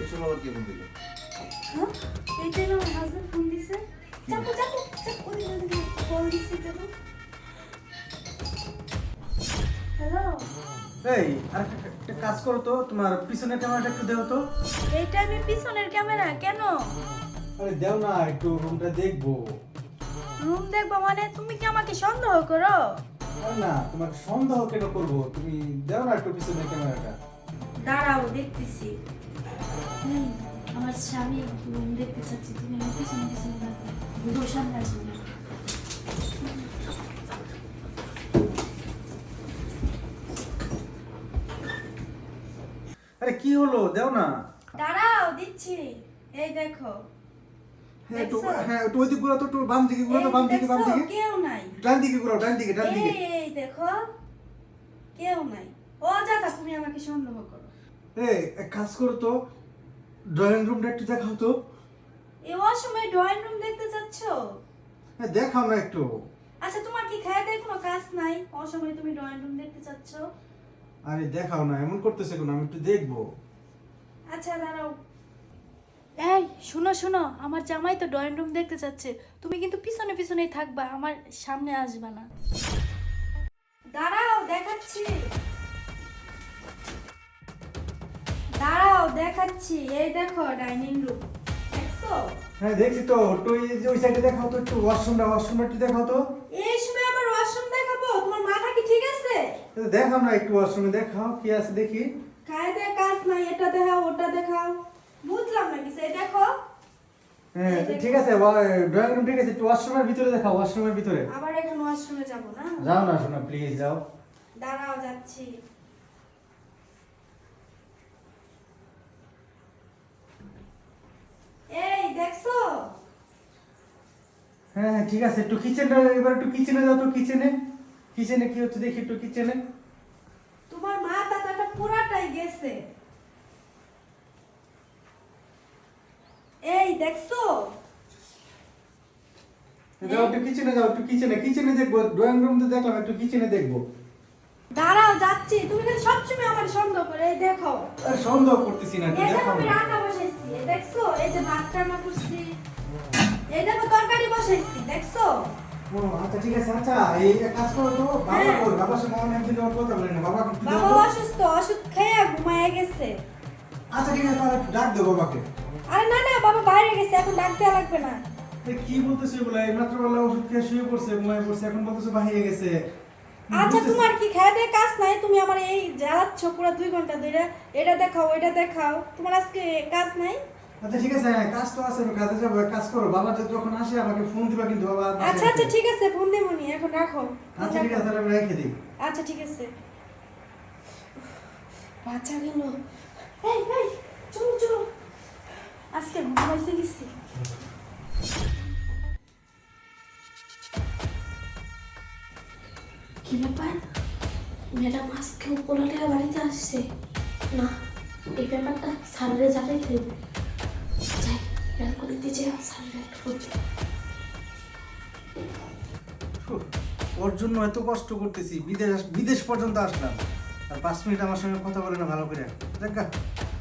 এসব আবার কে ফোন দিল হ্যাঁ এইটাই আমার হাজবেন্ড ফোন দিছে চাপো চাপো চাপো কল দিছে কেন হ্যালো এই আরেকটা একটা কাজ করো তো তোমার পিছনের ক্যামেরাটা একটু দেও তো। এইটা আমি পিছনের ক্যামেরা কেন? আরে দেও না একটু রুমটা দেখব। রুম দেখব মানে তুমি কি আমাকে সন্দেহ করো? আরে না তোমার সন্দেহ কেন করব? তুমি দেও না একটু পিছনের ক্যামেরাটা দাঁড়াও দেখতেছি। আমার স্বামী রুম দেখতে চাচ্ছি তুমি আমার পিছনে পিছনে সামনে আসবে আরে কি হলো? দেও না। দাঁড়াও দিচ্ছি। এই দেখো। হ্যাঁ হ্যাঁ একটু ওই দিক ঘুরো তো বাম দিকে ঘুরো তো বাম দিকে বাম দিকে। কেউ নাই। ডান দিকে ডান দিকে ডান দিকে। এই এই দেখো। কেউ নাই। ও যাতা তুমি আমাকে সন্দেহ করো। এই এক কাজ করো তো ড্রয়িং রুমটা একটু দেখাও তো। এই অসময় ড্রয়িং রুম দেখতে চাচ্ছ? হ্যাঁ দেখাও না একটু। আচ্ছা তোমার কি খায় দেয় কোনো কাজ নাই? অসময় তুমি ড্রয়িং রুম দেখতে চাচ্ছ? আরে দেখাও না এমন করতেছে কোনো? আমি একটু দেখব। আচ্ছা দাঁড়াও। এই শোনো শোনো আমার জামাই তো ড্রয়িং রুম দেখতে চাচ্ছে। তুমি কিন্তু পিছনে পিছনেই থাকবা আমার সামনে আসবে না। দাঁড়াও দেখাচ্ছি। দাঁড়াও দেখাচ্ছি। এই দেখো ডাইনিং রুম। দেখছ? হ্যাঁ দেখছি তো। একটু ওই যে ওই সাইডে দেখাও তো একটু ওয়াশরুমটা ওয়াশরুমটা একটু দেখাও তো। এই সময় আমার ওয়াশরুম দেখাবো? তোমার মাথা কি ঠিক আছে? দেখাও না একটু ওয়াশরুমে দেখাও কি আছে দেখি। খায় দেয় কাজ নাই? এটা দেখাও ওটা দেখাও। বুঝলাম না কিছু। এই দেখো। হ্যাঁ ঠিক আছে ড্রয়িং রুম ঠিক আছে। একটু ওয়াশরুমের ভিতরে দেখাও ওয়াশরুমের ভিতরে। আবার এখন ওয়াশরুমে যাব না? যাও না শোনা প্লিজ যাও। দাঁড়াও যাচ্ছি এই দেখছ হ্যাঁ হ্যাঁ, ঠিক আছে একটু কিচেনটা এবার একটু কিচেনে যাও তো কিচেনে কিচেনে কি হচ্ছে দেখি একটু কিচেনে তোমার মা দাদাটা পুরাটাই গেছে। এই দেখছ? যাও একটু কিচেনে যাও একটু কিচেনে কিচেনে দেখব ড্রয়িং রুম তো দেখলাম একটু কিচেনে দেখব। দাঁড়াও যাচ্ছি। তুমি খালি সবসময় আমার সন্দেহ করে এই দেখো। সন্দেহ করতেছি না দেখো আমি রান্না বসাইছি দেখছ? এই যে ভাত রান্না করছি। এই দেখো তরকারি বসাইছি দেখছ? ও আচ্ছা ঠিক আছে আচ্ছা এই কাজ করো তো বাবা হ্যাঁ। বাবার সঙ্গে অনেক দিন কথা বলেন না বাবা একটু বাবা অসুস্থ ওষুধ খেয়ে ঘুমায় গেছে। আচ্ছা ঠিক আছে তাহলে ডাক দেবো বাবাকে। আরে না না বাবা বাইরে গেছে এখন ডাক দেওয়া লাগবে না। কি বলতেছে বলে এই মাত্র ওষুধ খেয়ে শুয়ে পড়ছে ঘুমায় পড়ছে এখন বলতেছে বাহিরে গেছে। আচ্ছা তোমার কি দিয়ে কাজ নাই? তুমি আমার এই জ্বালাচ্ছ পুরো দুই ঘণ্টা ধরে এটা দেখাও এটা দেখাও। তোমার আজকে কাজ নাই? আচ্ছা ঠিক আছে কাজ তো আছে কাজে যাব কাজ করো বাবা যখন আসে আমাকে ফোন দিবা কিন্তু বাবা আচ্ছা আচ্ছা ঠিক আছে ফোন দেবনি এখন রাখো। আচ্ছা ঠিক আছে আমি রেখে দিই। আচ্ছা ঠিক আছে। বাচ্চা গেল এই এই চলো চলো। আজকে ঘুমাইতে গেছি কি ব্যাপার? ম্যাডাম আজকে উপরালিয়া বাড়িতে আসছে। না এই ব্যাপারটা জানাই দেব যাই ওর জন্য এত কষ্ট করতেছি বিদেশ বিদেশ পর্যন্ত আসলাম। আর পাঁচ মিনিট আমার সঙ্গে কথা বলে না ভালো করে। দেখা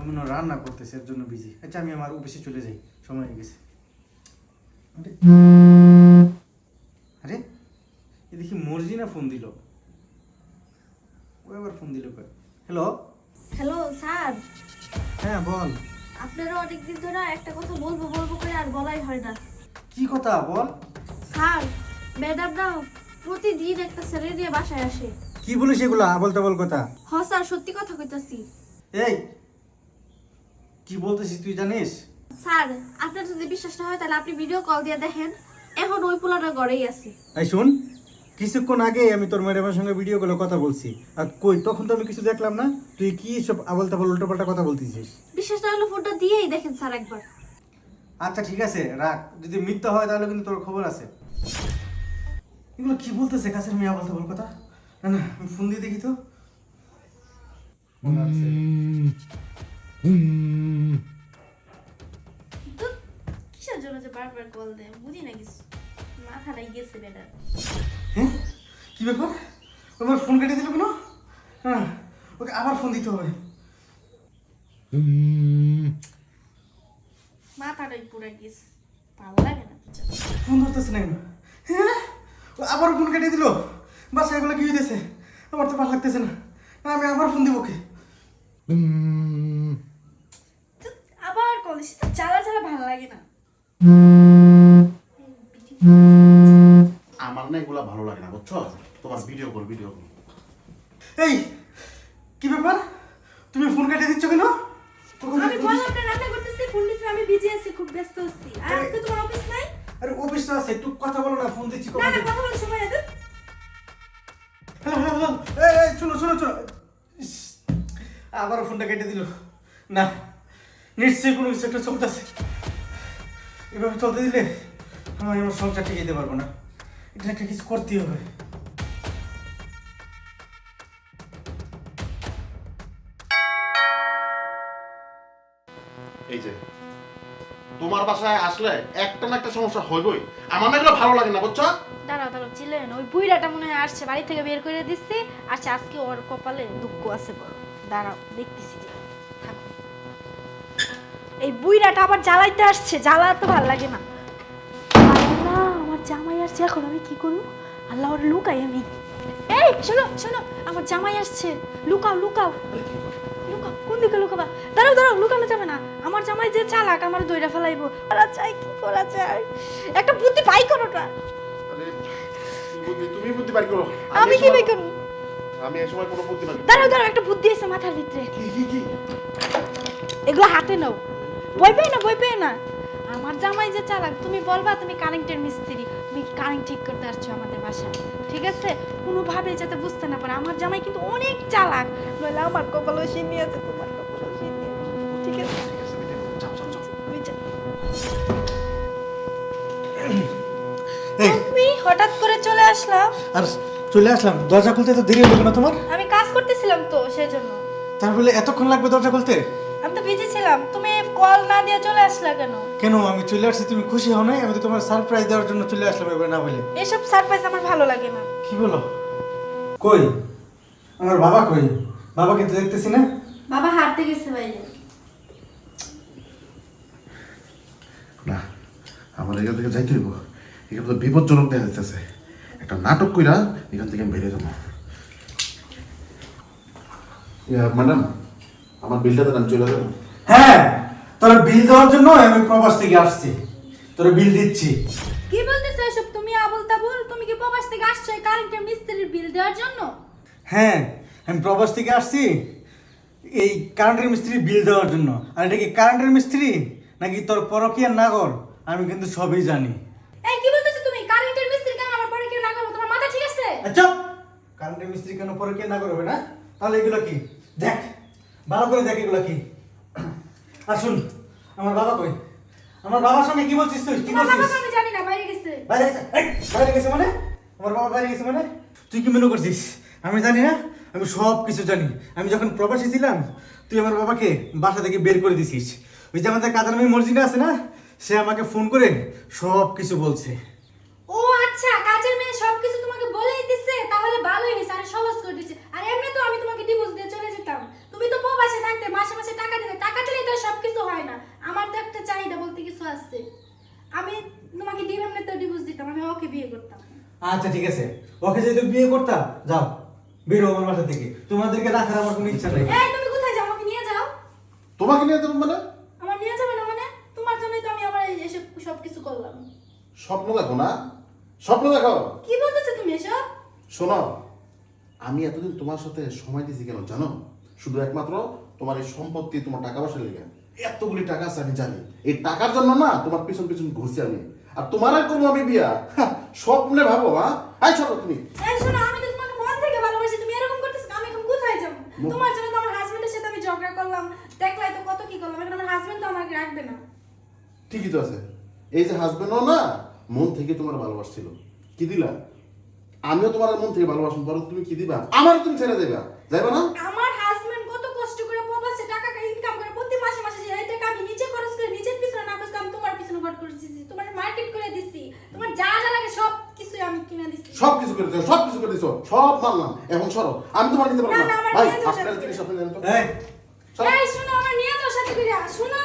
আমি না রান্না করতেছি এর জন্য বিজি আচ্ছা আমি আমার অফিসে চলে যাই সময় হয়ে গেছে। আরে, এ দেখি মর্জিনা ফোন দিল। ও এবার ফোন দিল হ্যালো হ্যালো স্যার। হ্যাঁ বল। আপনারা অনেকদিন ধরে একটা কথা বলব বলব করে আর বলাই হয় না। কি কথা বল। স্যার ম্যাডাম না প্রতিদিন একটা ছেলে নিয়ে বাসায় আসে। কি বলিস এগুলো বলতে বল কথা? হ স্যার সত্যি কথা কইতাছি। এই কি বলতেছিস তুই জানিস? স্যার আপনার যদি বিশ্বাস না হয় তাহলে আপনি ভিডিও কল দিয়ে দেখেন। এখন ওই পোলাটা গড়েই আছে। এই শুন কিছুক্ষণ আগে আমি তোর ম্যাডামের সঙ্গে ভিডিও কলে কথা বলছি। আর কই তখন তো আমি কিছু দেখলাম না। তুই কি সব আবল তাবল উল্টো পাল্টা কথা বলতেছিস? বিশ্বাস না হলে ফোনটা দিয়েই দেখেন স্যার একবার। আচ্ছা ঠিক আছে রাখ। যদি মিথ্যা হয় তাহলে কিন্তু তোর খবর আছে। এগুলো কি বলতেছে কাছের মেয়ে আবল তাবল কথা? না না আমি ফোন দিয়ে দেখি তো। কিসের জন্য যে বারবার কল দেয়? বুঝি না কিছু। মাথাটাই গেছে বেটার কি ব্যাপার? তোমার ফোন কেটে দিল কেন? হ্যাঁ ওকে আবার ফোন দিতে হবে। মাথাটাই পুরো গেছে। ভালো লাগে না ফোন ধরতেছে না হ্যাঁ ও আবার ফোন কেটে দিল। বাস এগুলো কি হইতেছে? আমার তো ভালো লাগতেছে না। না আমি আবার ফোন দিব ওকে। আবার কলেজ চালা চালা ভালো লাগে না। আমার ভালো লাগে না বুঝছ? তোমার ভিডিও কল ভিডিও কল এই কি ব্যাপার? তুমি ফোন কেটে দিচ্ছ কেন? আমি বললাম না রান্না করতেছি ফোন দিচ্ছি আমি বিজি আছি খুব ব্যস্ত আছি। আর আজকে তোমার অফিস নাই? আরে অফিস তো আছে একটু কথা বলো না ফোন দিচ্ছি না না কথা বলার সময় আছে হ্যালো হ্যালো হ্যালো এই এই শোনো শোনো শোনো আবারও ফোনটা কেটে দিল। না নিশ্চয়ই কোনো কিছু একটা চলতেছে। এভাবে চলতে দিলে আমার আমার সংসার ঠিক যেতে পারব না। এটা একটা কিছু করতেই হবে। এই যে তোমার বাসায় আসলে একটা না একটা সমস্যা হইবই। আমার না এগুলো ভালো লাগে না বুঝছ? দাঁড়াও দাঁড়াও চিলেন ওই বুইড়াটা মনে হয় আসছে বাড়ি থেকে বের করে দিচ্ছে আচ্ছা আজকে ওর কপালে দুঃখ আছে বড়। দাঁড়াও দেখতেছি যে থাকো। এই বুইড়াটা আবার জ্বালাইতে আসছে জ্বালা তো ভালো লাগে না। জামাই আসছে এখন আমি কি করব? আল্লাহ ওর লুকাই আমি। এই শোনো শোনো আমার জামাই আসছে। লুকাও লুকাও। লুকাও কোন দিকে লুকাবা? দাঁড়াও দাঁড়াও লুকানো যাবে না। আমার জামাই যে চালাক আমার দইরা ফেলাইবো। করা চাই কি করা যায়? একটা বুদ্ধি পাই কোনোটা তুমি বুদ্ধি বাড়ি করো। আমি কি বের করব? আমি এই সময় কোনো বুদ্ধি বাড়ি দাঁড়াও দাঁড়াও একটা বুদ্ধি আছে মাথার ভিতরে। কি কি কি? এগুলো হাতে নাও। ভয় পেয়ে না ভয় পেয়ে না। আমার জামাই যে চালাক তুমি বলবা তুমি কারেন্টের মিস্ত্রি তুমি কারেন্ট ঠিক করতে আসছো আমাদের বাসায় ঠিক আছে? কোনোভাবে যাতে বুঝতে না পারে। আমার জামাই কিন্তু অনেক চালাক। নইলে আমার কপালও সিনি আছে তোমার কপালও ঠিক আছে? তুমি হঠাৎ করে চলে আসলাম আর চলে আসলাম। দরজা খুলতে তো দেরি হলো না তোমার? আমি কাজ করতেছিলাম তো সেই জন্য তার বলে এতক্ষণ লাগবে দরজা খুলতে? আমি তো বিজি ছিলাম। তুমি কল না দিয়ে চলে আসলা কেন? কেন আমি চলে আসছি? তুমি খুশি হও নাই? আমি তো তোমার সারপ্রাইজ দেওয়ার জন্য চলে আসলাম এবার না বলে। এসব সারপ্রাইজ আমার ভালো লাগে না। কি বলো? কই? আমার বাবা কই? বাবাকে তো দেখতেছি না? বাবা হাঁটতে গেছে বাইরে না আমার এখান থেকে যাইতে হইব। এখানে তো বিপজ্জনক দেখা যাইতেছে। একটা নাটক কইরা এখান থেকে আমি বেরিয়ে যাব। ইয়া, ম্যাডাম আমার বিলটা দেন আমি চলে যাব। হ্যাঁ! তোর বিল দেওয়ার জন্য আমি প্রবাস থেকে আসছি। তোর বিল দিচ্ছি। কি বলতেছো এসব? তুমি আবল তাবল তুমি কি প্রবাস থেকে আসছো এই কারেন্টের মিস্ত্রির বিল দেওয়ার জন্য? হ্যাঁ আমি প্রবাস থেকে আসছি এই কারেন্টের মিস্ত্রি বিল দেওয়ার জন্য। আর এটা কি কারেন্টের মিস্ত্রি? নাকি তোর পরকিয়ার নাগর? আমি কিন্তু সবই জানি। এই কি বলতেছো তুমি? কারেন্টের মিস্ত্রি কেন আমার পরে কেউ না করব তোমার মাথা ঠিক আছে? আচ্ছা কারেন্টের মিস্ত্রি কেন পরকিয়ার নাগর হবে না? তাহলে এগুলো কি? দেখ ভালো করে দেখ এগুলো কি? আসুন আমার বাবা কই? আমার বাবার সঙ্গে কি বলছিস তুই? কি তোমার বাবা বলছিস আমি জানি না বাইরে গেছে। বাইরে গেছে? এই, বাইরে গেছে মানে? আমার বাবা বাইরে গেছে মানে? তুই কি মনে করছিস? আমি জানি না আমি সব কিছু জানি। আমি যখন প্রবাসী ছিলাম তুই আমার বাবাকে বাসা থেকে বের করে দিছিস। ওই যে আমাদের কাদার মেয়ে মর্জিনা আছে না সে আমাকে ফোন করে সব কিছু বলছে। ও আচ্ছা কাজের মেয়ে সবকিছু তোমাকে বলেই দিছে তাহলে ভালোই হয়েছে আর সহজ করে দিচ্ছে আর এমনি তো আমি তোমাকে ডিভোর্স দিয়ে চলে যেতাম তুমি তো প্রবাসে থাকতে মাসে মাসে টাকা দিতে টাকা দিলেই তো সবকিছু হয় না আমার তো একটা চাহিদা বলতে কিছু আছে আমি তোমাকে ডিম এমনি তো ডিভোর্স দিতাম আমি ওকে বিয়ে করতাম আচ্ছা ঠিক আছে। ওকে যদি বিয়ে করতাম যাও বেরো আমার বাসা থেকে। তোমাদেরকে রাখার আমার কোনো ইচ্ছা নেই। এই তুমি কোথায় যাও? আমাকে নিয়ে যাও। তোমাকে নিয়ে যাব মানে? আমার নিয়ে যাবে না মানে? তোমার জন্যই তো আমি আমার এই এসব সব কিছু করলাম। স্বপ্ন দেখো না? স্বপ্ন দেখো। কি বলতেছো তুমি এসব? শোনো আমি এতদিন তোমার সাথে সময় দিয়েছি কেন জানো? শুধু একমাত্র তোমার এই সম্পত্তি তোমার টাকা পয়সা লেগে। এতগুলি টাকা আছে আমি জানি। এই টাকার জন্য না তোমার পিছন পিছন ঘুরছি আমি। আর তোমার আর কোনো আমি বিয়া? স্বপ্নে ভাবো হ্যাঁ আই চলো তুমি। এই শোনো আমি তো তোমাকে মন থেকে ভালোবাসি। তুমি এরকম করতেছো আমি এখন কোথায় যাব? তোমার জন্য তো আমার হাজবেন্ডের সাথে আমি ঝগড়া করলাম। দেখলাই তো কত কি করলাম। এখন আমার হাজবেন্ড তো আমাকে রাখবে না। ঠিকই তো আছে। এই যে হাজবেন্ডও না মন থেকে তোমার ভালোবাসছিল। কি দিলা? আমিও তোমার মন থেকে ভালোবাসুন বরং তুমি কি দিবা? আমার তুমি ছেড়ে দেবা। যাইবা না আমার হাজবেন্ড কত কষ্ট করে প্রবাসে টাকা ইনকাম করে প্রতি মাসে মাসে যে এই টাকা আমি নিজে খরচ করে নিজের পিছনে না খরচ করে আমি তোমার পিছনে খরচ করেছি তোমার মার্কেট করে দিছি তোমার যা যা লাগে সব কিছু আমি কিনে দিছি সব কিছু করে দিছো সব কিছু করে দিছো সব মানলাম। এখন সরো আমি তোমার নিতে পারব না, না না, আমার ভাই আপনার জিনিস আপনি জানেন তো? এই। এই শোনো আমার নিয়ে যাও সাথে করে শোনো।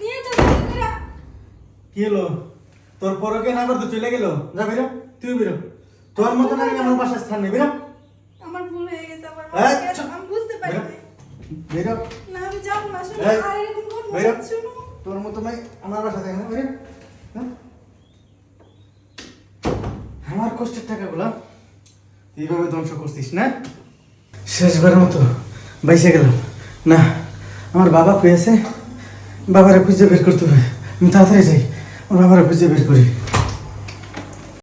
নিয়ে যাও সাথে করে কি হলো? তোর পরকে না করতে চলে গেল? যা বেরো তুই বেরো। তোর মতো না আমার বাসার স্থান নেই বেরো। আমার ভুল হয়ে গেছে আমার। আমি বুঝতে পারি বেরো। বেরো। না আমি যাব না শোনো আর এরকম করব না, বেরো। তোর মতো ভাই আমার বাসা থাকে না বেরো। হ্যাঁ? কষ্টের টাকাগুলো এইভাবে ধ্বংস করছিস, না? শেষবারের মতো বাইসে গেলাম। না, আমার বাবা পেয়েছে বাবারে খুঁজে বের করতে হবে। আমি তাড়াতাড়ি যাই। আমার বাবারে খুঁজে বের করি।